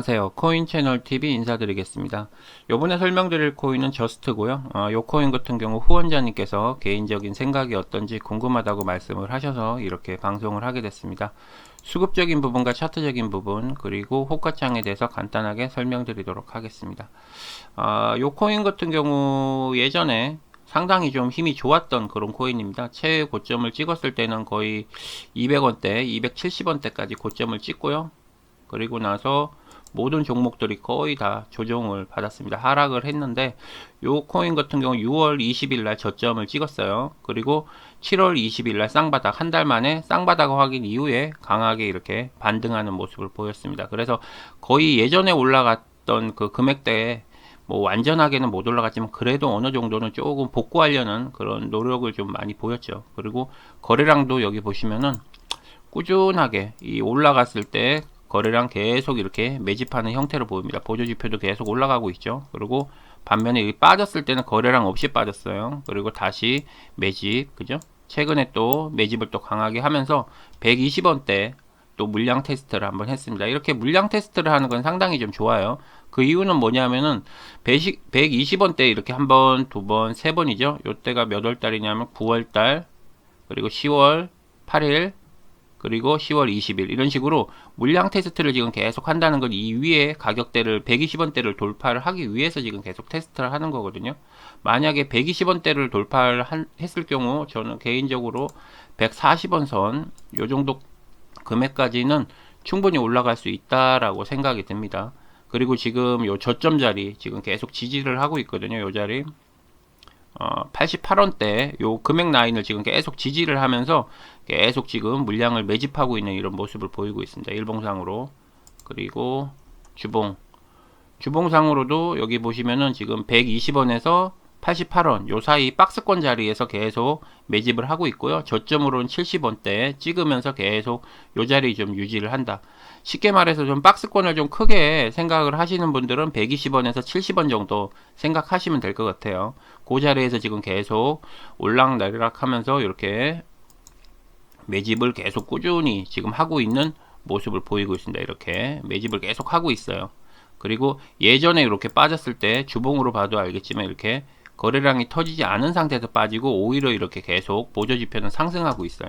안녕하세요. 코인 채널 TV 인사드리겠습니다. 요번에 설명드릴 코인은 저스트고요. 어, 요 코인 같은 경우 후원자님께서 개인적인 생각이 어떤지 궁금하다고 말씀을 하셔서 이렇게 방송을 하게 됐습니다. 수급적인 부분과 차트적인 부분 그리고 호가창에 대해서 간단하게 설명드리도록 하겠습니다. 아, 요 코인 같은 경우 예전에 상당히 좀 힘이 좋았던 그런 코인입니다. 최고점을 찍었을 때는 거의 200원대, 270원대까지 고점을 찍고요. 그리고 나서 모든 종목들이 거의 다 조정을 받았습니다. 하락을 했는데 요 코인 같은 경우 6월 20일 날 저점을 찍었어요. 그리고 7월 20일 날 쌍바닥 한 달 만에 쌍바닥 확인 이후에 강하게 이렇게 반등하는 모습을 보였습니다. 그래서 거의 예전에 올라갔던 그 금액대에 뭐 완전하게는 못 올라갔지만 그래도 어느 정도는 조금 복구하려는 그런 노력을 좀 많이 보였죠. 그리고 거래량도 여기 보시면은 꾸준하게 이 올라갔을 때 거래량 계속 이렇게 매집하는 형태로 보입니다. 보조지표도 계속 올라가고 있죠. 그리고 반면에 빠졌을 때는 거래량 없이 빠졌어요. 그리고 다시 매집, 그죠? 최근에 또 매집을 또 강하게 하면서 120원대 또 물량 테스트를 한번 했습니다. 이렇게 물량 테스트를 하는 건 상당히 좀 좋아요. 그 이유는 뭐냐면은 120원대 이렇게 한 번, 두 번, 세 번이죠. 요때가 몇 월 달이냐면 9월 달, 그리고 10월 8일, 그리고 10월 20일 이런 식으로 물량 테스트를 지금 계속 한다는 건 이 위에 가격대를 120원대를 돌파를 하기 위해서 지금 계속 테스트를 하는 거거든요. 만약에 120원대를 돌파를 한, 했을 경우 저는 개인적으로 140원 선 요 정도 금액까지는 충분히 올라갈 수 있다라고 생각이 듭니다. 그리고 지금 요 저점 자리 지금 계속 지지를 하고 있거든요. 요 자리 어, 88원대 요 금액 라인을 지금 계속 지지를 하면서 계속 지금 물량을 매집하고 있는 이런 모습을 보이고 있습니다. 일봉상으로 그리고 주봉 주봉상으로도 여기 보시면은 지금 120원에서 88원 요 사이 박스권 자리에서 계속 매집을 하고 있고요. 저점으로는 70원대 찍으면서 계속 요 자리 좀 유지를 한다. 쉽게 말해서 좀 박스권을 좀 크게 생각을 하시는 분들은 120원에서 70원 정도 생각하시면 될 것 같아요. 그 자리에서 지금 계속 올락내리락 하면서 이렇게 매집을 계속 꾸준히 지금 하고 있는 모습을 보이고 있습니다. 이렇게 매집을 계속 하고 있어요. 그리고 예전에 이렇게 빠졌을 때 주봉으로 봐도 알겠지만 이렇게 거래량이 터지지 않은 상태에서 빠지고 오히려 이렇게 계속 보조 지표는 상승하고 있어요.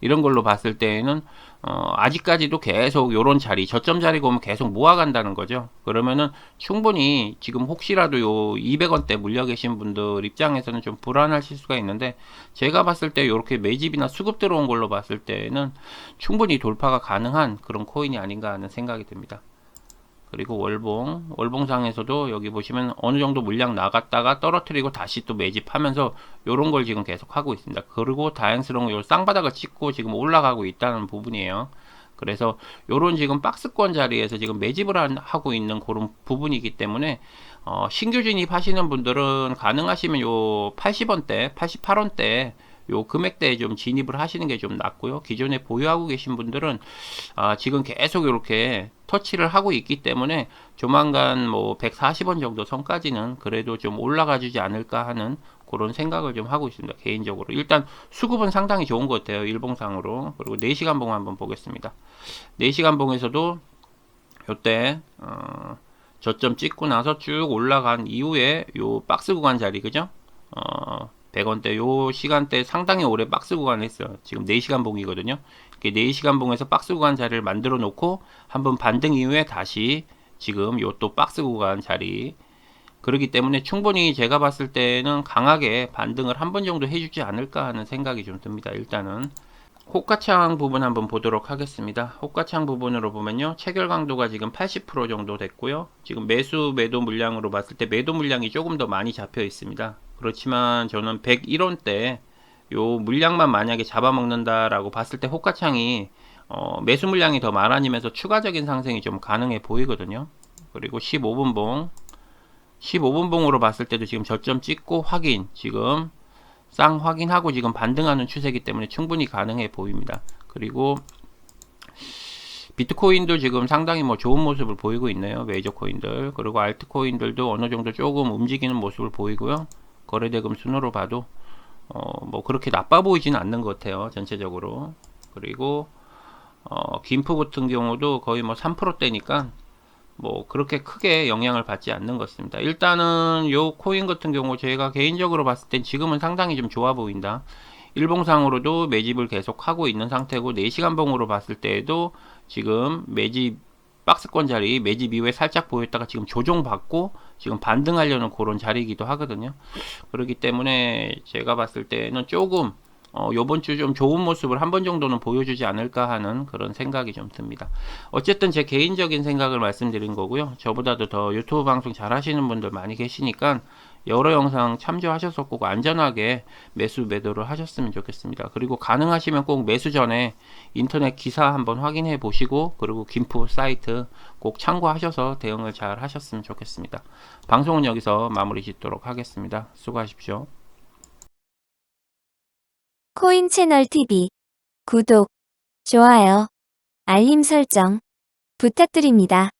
이런 걸로 봤을 때에는 어, 아직까지도 계속 요런 자리 저점 자리가 오면 계속 모아간다는 거죠. 그러면은 충분히 지금 혹시라도 요 200원대 물려 계신 분들 입장에서는 좀 불안하실 수가 있는데 제가 봤을 때 요렇게 매집이나 수급 들어온 걸로 봤을 때는 충분히 돌파가 가능한 그런 코인이 아닌가 하는 생각이 듭니다. 그리고 월봉, 월봉상에서도 여기 보시면 어느 정도 물량 나갔다가 떨어뜨리고 다시 또 매집하면서 요런 걸 지금 계속 하고 있습니다. 그리고 다행스러운 요 쌍바닥을 찍고 지금 올라가고 있다는 부분이에요. 그래서 요런 지금 박스권 자리에서 지금 매집을 하고 있는 그런 부분이기 때문에 어, 신규 진입하시는 분들은 가능하시면 요 80원대, 88원대 요 금액대에 좀 진입을 하시는 게 좀 낫고요. 기존에 보유하고 계신 분들은 아, 지금 계속 이렇게 터치를 하고 있기 때문에 조만간 뭐 140원 정도 선까지는 그래도 좀 올라가 주지 않을까 하는 그런 생각을 좀 하고 있습니다. 개인적으로. 일단 수급은 상당히 좋은 것 같아요. 일봉상으로. 그리고 4시간 봉 한번 보겠습니다. 4시간 봉에서도 요때 어, 저점 찍고 나서 쭉 올라간 이후에 요 박스 구간 자리 그죠? 어, 100원대 요 시간대 상당히 오래 박스 구간을 했어요. 지금 4시간 봉이거든요. 4시간 봉에서 박스 구간 자리를 만들어 놓고 한번 반등 이후에 다시 지금 요 또 박스 구간 자리 그렇기 때문에 충분히 제가 봤을 때는 강하게 반등을 한 번 정도 해주지 않을까 하는 생각이 좀 듭니다. 일단은 호가창 부분 한번 보도록 하겠습니다. 호가창 부분으로 보면요. 체결 강도가 지금 80% 정도 됐고요. 지금 매수 매도 물량으로 봤을 때 매도 물량이 조금 더 많이 잡혀 있습니다. 그렇지만 저는 101원대 요 물량만 만약에 잡아먹는다라고 봤을 때 호가창이 어, 매수 물량이 더 많아지면서 추가적인 상승이 좀 가능해 보이거든요. 그리고 15분 봉 15분 봉으로 봤을 때도 지금 저점 찍고 확인 지금 쌍 확인하고 지금 반등하는 추세이기 때문에 충분히 가능해 보입니다. 그리고 비트코인도 지금 상당히 뭐 좋은 모습을 보이고 있네요. 메이저 코인들. 그리고 알트코인들도 어느 정도 조금 움직이는 모습을 보이고요. 거래대금 순으로 봐도 어, 뭐 그렇게 나빠 보이지는 않는 것 같아요. 전체적으로. 그리고 어, 김프 같은 경우도 거의 뭐 3%대니까 뭐 그렇게 크게 영향을 받지 않는 것 같습니다. 일단은 요 코인 같은 경우 제가 개인적으로 봤을 땐 지금은 상당히 좀 좋아 보인다. 일봉상으로도 매집을 계속 하고 있는 상태고 4시간 봉으로 봤을 때에도 지금 매집 박스권 자리 매집 이후에 살짝 보였다가 지금 조정받고 지금 반등하려는 그런 자리이기도 하거든요. 그렇기 때문에 제가 봤을 때는 조금 어, 요번 주 좀 좋은 모습을 한 번 정도는 보여주지 않을까 하는 그런 생각이 좀 듭니다. 어쨌든 제 개인적인 생각을 말씀드린 거고요. 저보다도 더 유튜브 방송 잘 하시는 분들 많이 계시니까 여러 영상 참조하셔서 꼭 안전하게 매수 매도를 하셨으면 좋겠습니다. 그리고 가능하시면 꼭 매수 전에 인터넷 기사 한번 확인해 보시고 그리고 김포 사이트 꼭 참고하셔서 대응을 잘 하셨으면 좋겠습니다. 방송은 여기서 마무리 짓도록 하겠습니다. 수고하십시오. 코인 채널 TV 구독, 좋아요, 알림 설정 부탁드립니다.